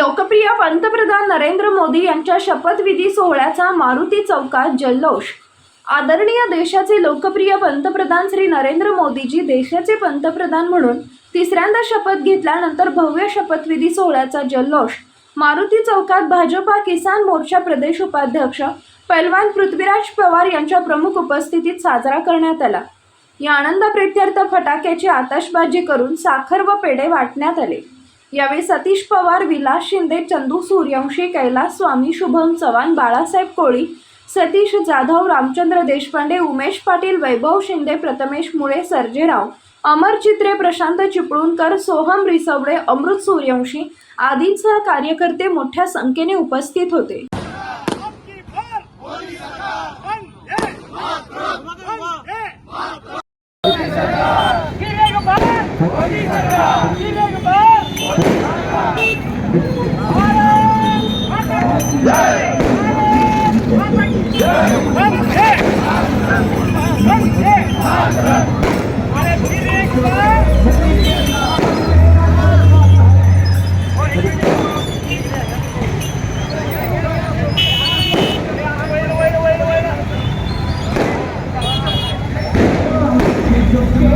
लोकप्रिय पंतप्रधान नरेंद्र मोदी यांच्या शपथविधी सोहळ्याचा मारुती चौकात जल्लोष. आदरणीय देशाचे लोकप्रिय पंतप्रधान श्री नरेंद्र मोदीजी देशाचे पंतप्रधान म्हणून तिसऱ्यांदा शपथ घेतल्यानंतर भव्य शपथविधी सोहळ्याचा जल्लोष. मारुती चौकात भाजपा किसान मोर्चा प्रदेश उपाध्यक्ष पैलवान पृथ्वीराज पवार यांच्या प्रमुख उपस्थितीत साजरा करण्यात आला. या आनंदप्रित्यर्थ फटाक्याची आतषबाजी करून साखर व पेढे वाटण्यात आले. यावेळी सतीश पवार विलास शिंदे चंदू सूर्यवंशी कैलास स्वामी शुभम चव्हाण बाळासाहेब कोळी सतीश जाधव रामचंद्र देशपांडे उमेश पाटील वैभव शिंदे प्रथमेश मुळे सर्जेराव अमर चित्रे प्रशांत चिपळूणकर सोहम रिसवडे अमृत सूर्यवंशी आदींसह कार्यकर्ते मोठ्या संख्येने उपस्थित होते. सरकार